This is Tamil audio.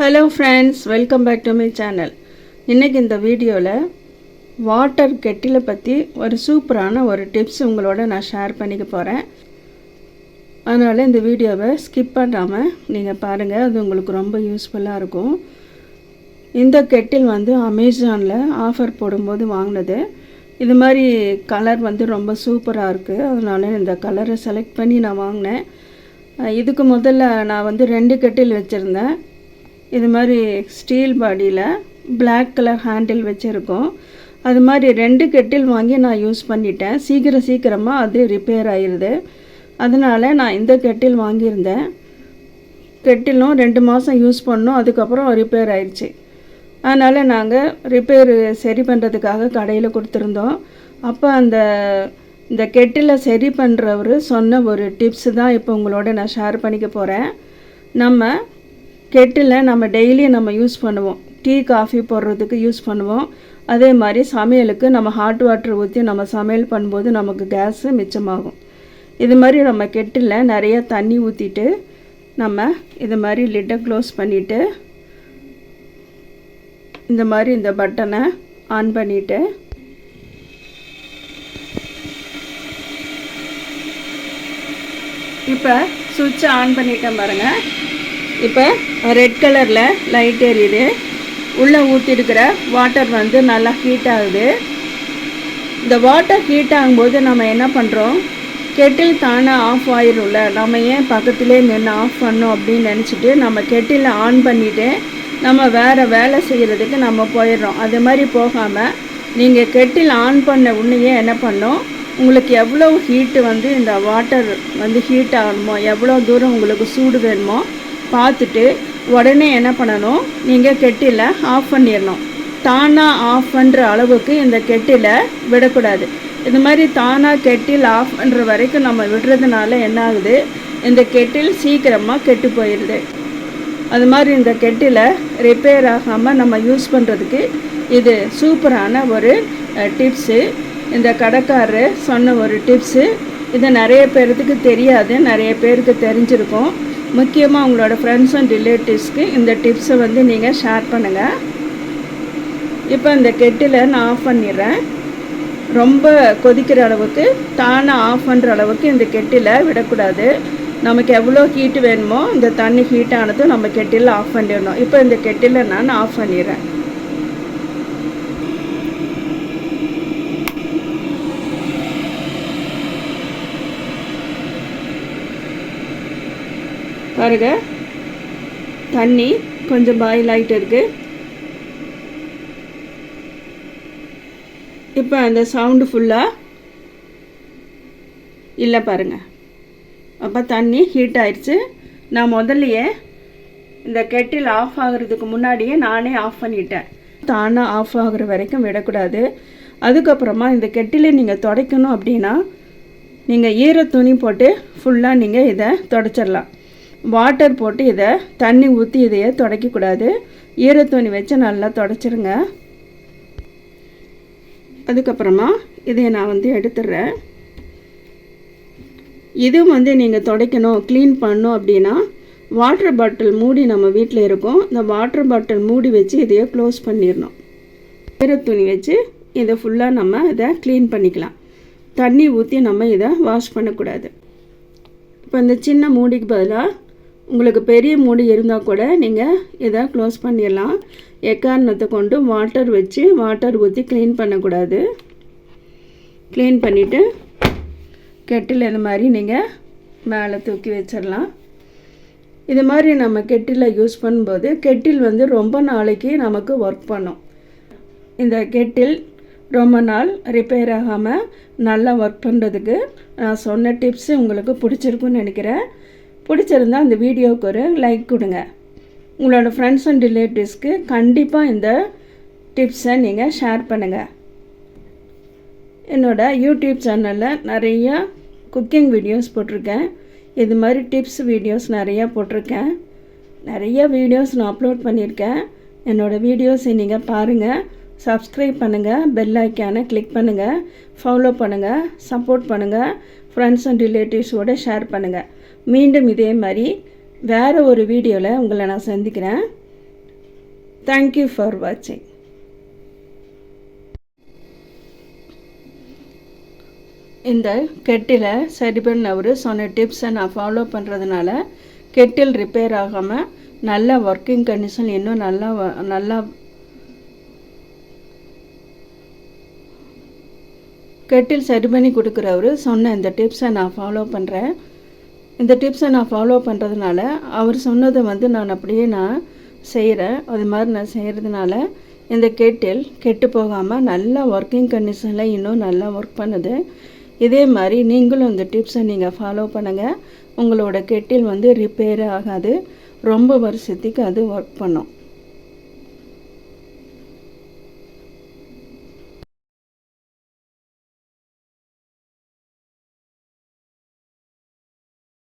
Hello friends welcome back to my channel இன்றைக்கி இந்த வீடியோவில் வாட்டர் கெட்டிலை பற்றி ஒரு சூப்பரான ஒரு டிப்ஸ் உங்களோட நான் ஷேர் பண்ணிக்க போகிறேன் அதனால் இந்த வீடியோவை ஸ்கிப் பண்ணாமல் நீங்கள் பாருங்கள் அது உங்களுக்கு ரொம்ப யூஸ்ஃபுல்லாக இருக்கும். இந்த கெட்டில் வந்து அமேசானில் ஆஃபர் போடும்போது வாங்கினது. இது மாதிரி கலர் வந்து ரொம்ப சூப்பராக இருக்குது அதனால் இந்த கலரை செலக்ட் பண்ணி நான் வாங்கினேன். இதுக்கு முதல்ல நான் வந்து ரெண்டு கெட்டில் வச்சுருந்தேன். இது மாதிரி ஸ்டீல் பாடியில் பிளாக் கலர் ஹேண்டில் வச்சுருக்கோம். அது மாதிரி ரெண்டு கெட்டில் வாங்கி நான் யூஸ் பண்ணிட்டேன். சீக்கிரம் சீக்கிரமாக அது ரிப்பேர் ஆயிடுது அதனால் நான் இந்த கெட்டில் வாங்கியிருந்தேன். கெட்டிலும் ரெண்டு மாதம் யூஸ் பண்ணோம். அதுக்கப்புறம் ரிப்பேர் ஆயிடுச்சு அதனால் நாங்கள் ரிப்பேர் சரி பண்ணுறதுக்காக கடையில் கொடுத்துருந்தோம். அப்போ அந்த இந்த கெட்டிலை சரி பண்ணுறவர் சொன்ன ஒரு டிப்ஸ் தான் இப்போ உங்களோட நான் ஷேர் பண்ணிக்க போகிறேன் நம்ம கெட்டில் நம்ம டெய்லி நம்ம யூஸ் பண்ணுவோம். டீ காஃபி போடுறதுக்கு யூஸ் பண்ணுவோம். அதே மாதிரி சமையலுக்கு நம்ம ஹாட் வாட்டர் ஊற்றி நம்ம சமையல் பண்ணும்போது நமக்கு கேஸு மிச்சமாகும். இது மாதிரி நம்ம கெட்டில் நிறைய தண்ணி ஊற்றிட்டு நம்ம இது மாதிரி லிட்டை க்ளோஸ் பண்ணிவிட்டு இந்த மாதிரி இந்த பட்டனை ஆன் பண்ணிவிட்டு இப்போ சுவிட்சை ஆன் பண்ணிட்டேன் பாருங்கள் இப்போ ரெட் கலரில் லைட் எரியுது. உள்ளே ஊற்றிருக்கிற வாட்டர் வந்து நல்லா ஹீட் ஆகுது. இந்த வாட்டர் ஹீட் ஆகும்போது நம்ம என்ன பண்ணுறோம் கெட்டில் தானே ஆஃப் ஆயிரும்ல. நம்ம ஏன் பக்கத்துலேயே நின்று ஆஃப் பண்ணோம் அப்படின்னு நினச்சிட்டு நம்ம கெட்டில் ஆன் பண்ணிவிட்டு நம்ம வேறு வேலை செய்கிறதுக்கு நம்ம போயிடுறோம். அது மாதிரி போகாமல் நீங்கள் கெட்டில் ஆன் பண்ண உடனேயே என்ன பண்ணோம்? உங்களுக்கு எவ்வளோ ஹீட்டு வந்து இந்த வாட்டர் வந்து ஹீட் ஆகணுமோ எவ்வளோ தூரம் உங்களுக்கு சூடு வேணுமோ? பார்த்துட்டு உடனே என்ன பண்ணணும்? நீங்கள் கெட்டில ஆஃப் பண்ணிடணும் தானாக ஆஃப் பண்ணுற அளவுக்கு இந்த கெட்டில விடக்கூடாது. இது மாதிரி தானாக கெட்டில் ஆஃப் பண்ணுற வரைக்கும் நம்ம விடுறதுனால என்ன ஆகுது? இந்த கெட்டில் சீக்கிரமாக கெட்டு போயிடுது அது மாதிரி இந்த கெட்டில் ரிப்பேர் ஆகாமல் நம்ம யூஸ் பண்ணுறதுக்கு இது சூப்பரான ஒரு டிப்ஸு இந்த கடைக்காரர் சொன்ன ஒரு டிப்ஸு இது நிறைய பேர்த்துக்கு தெரியாது நிறைய பேருக்கு தெரிஞ்சிருக்கும். முக்கியமாக உங்களோட ஃப்ரெண்ட்ஸ் அண்ட் ரிலேட்டிவ்ஸ்க்கு இந்த டிப்ஸை வந்து நீங்கள் ஷேர் பண்ணுங்கள் இப்போ இந்த கெட்டில் நான் ஆஃப் பண்ணிடுறேன். ரொம்ப கொதிக்கிற அளவுக்கு தானாக ஆஃப் பண்ணுற அளவுக்கு இந்த கெட்டில் விடக்கூடாது. நமக்கு எவ்வளோ ஹீட்டு வேணுமோ இந்த தண்ணி ஹீட் ஆனதும் நம்ம கெட்டில் ஆஃப் பண்ணிடணும். இப்போ இந்த கெட்டில் நான் ஆஃப் பண்ணிடுறேன். பாருங்க. தண்ணி கொஞ்சம் பாயில் ஆகிட்டு இருக்குது இப்போ அந்த சவுண்டு ஃபுல்லாக இல்லை பாருங்க. அப்போ தண்ணி ஹீட் ஆயிடுச்சு. நான் முதல்லையே இந்த கெட்டில் ஆஃப் ஆகுறதுக்கு முன்னாடியே நானே ஆஃப் பண்ணிட்டேன். தானாக ஆஃப் ஆகுற வரைக்கும் விடக்கூடாது. அதுக்கப்புறமா இந்த கெட்டிலை நீங்கள் துடைக்கணும் அப்படின்னா நீங்கள் ஈர துணி போட்டு ஃபுல்லாக நீங்கள் இதை துடைச்சிடலாம். வாட்டர் போட்டு இதை தண்ணி ஊற்றி இதையே துடைக்கக்கூடாது. ஈரத்துணி வச்சு நல்லா துடைச்சிருங்க. அதுக்கப்புறமா இதை நான் வந்து எடுத்துடுறேன் இதுவும் வந்து நீங்கள் துடைக்கணும் க்ளீன் பண்ணணும் அப்படின்னா வாட்டர் பாட்டில் மூடி நம்ம வீட்டில் இருக்கோம். இந்த வாட்டர் பாட்டில் மூடி வச்சு இதையே க்ளோஸ் பண்ணிடணும். ஈரத்துணி துணி வச்சு இதை ஃபுல்லாக நம்ம இதை க்ளீன் பண்ணிக்கலாம். தண்ணி ஊற்றி நம்ம இதை வாஷ் பண்ணக்கூடாது. இப்போ இந்த சின்ன மூடிக்கு பதிலாக உங்களுக்கு பெரிய மூடி இருந்தால் கூட நீங்கள் இதை க்ளோஸ் பண்ணிடலாம். எக்காரணத்தை கொண்டு வாட்டர் வச்சு வாட்டர் ஊற்றி க்ளீன் பண்ணக்கூடாது. க்ளீன் பண்ணிவிட்டு கெட்டில் இந்த மாதிரி நீங்கள் மேலே தூக்கி வச்சிடலாம். இது மாதிரி நம்ம கெட்டில் யூஸ் பண்ணும்போது கெட்டில் வந்து ரொம்ப நாளைக்கு நமக்கு ஒர்க் பண்ணும். இந்த கெட்டில் ரொம்ப நாள் ரிப்பேர் ஆகாமல் நல்லா ஒர்க் பண்ணுறதுக்கு நான் சொன்ன டிப்ஸு உங்களுக்கு பிடிச்சிருக்குன்னு நினைக்கிறேன். பிடிச்சிருந்தா அந்த வீடியோவுக்கு ஒரு லைக் கொடுங்க. உங்களோட ஃப்ரெண்ட்ஸ் அண்ட் ரிலேட்டிவ்ஸ்க்கு கண்டிப்பாக இந்த டிப்ஸை நீங்கள் ஷேர் பண்ணுங்கள் என்னோடய யூடியூப் சேனலில் நிறையா குக்கிங் வீடியோஸ் போட்டிருக்கேன். இது மாதிரி டிப்ஸ் வீடியோஸ் நிறையா போட்டிருக்கேன். நிறைய வீடியோஸ் நான் அப்லோட் பண்ணியிருக்கேன். என்னோடய வீடியோஸை நீங்கள் பாருங்கள் சப்ஸ்கிரைப் பண்ணுங்கள் பெல் ஐக்கானை கிளிக் பண்ணுங்கள் ஃபாலோ பண்ணுங்கள் சப்போர்ட் பண்ணுங்கள் ஃப்ரெண்ட்ஸ் அண்ட் ரிலேட்டிவ்ஸோடு ஷேர் பண்ணுங்கள் மீண்டும் இதே மாதிரி வேறு ஒரு வீடியோவில் உங்களை நான் சந்திக்கிறேன். தேங்க்யூ ஃபார் வாட்சிங் இந்த கெட்டில் சரி பண்ண அவர் சொன்ன டிப்ஸை நான் ஃபாலோ பண்ணுறதுனால கெட்டில் ரிப்பேர் ஆகாமல் நல்ல ஒர்க்கிங் கண்டிஷன் இன்னும் நல்லா நல்லா கெட்டில் சரி பண்ணி கொடுக்குறவர் சொன்ன இந்த டிப்ஸை நான் ஃபாலோ பண்ணுறேன் இந்த டிப்ஸை நான் ஃபாலோ பண்ணுறதுனால அவர் சொன்னதை வந்து நான் அப்படியே நான் செய்கிறேன் அது மாதிரி நான் செய்கிறதுனால இந்த கெட்டில் கெட்டு போகாமல் நல்லா ஒர்க்கிங் கண்டிஷனில் இன்னும் நல்லா ஒர்க் பண்ணுது. இதே மாதிரி நீங்களும் இந்த டிப்ஸை நீங்கள் ஃபாலோ பண்ணுங்கள் உங்களோட கெட்டில் வந்து ரிப்பேர் ஆகாது. ரொம்ப வருஷத்துக்கு அது ஒர்க் பண்ணும்.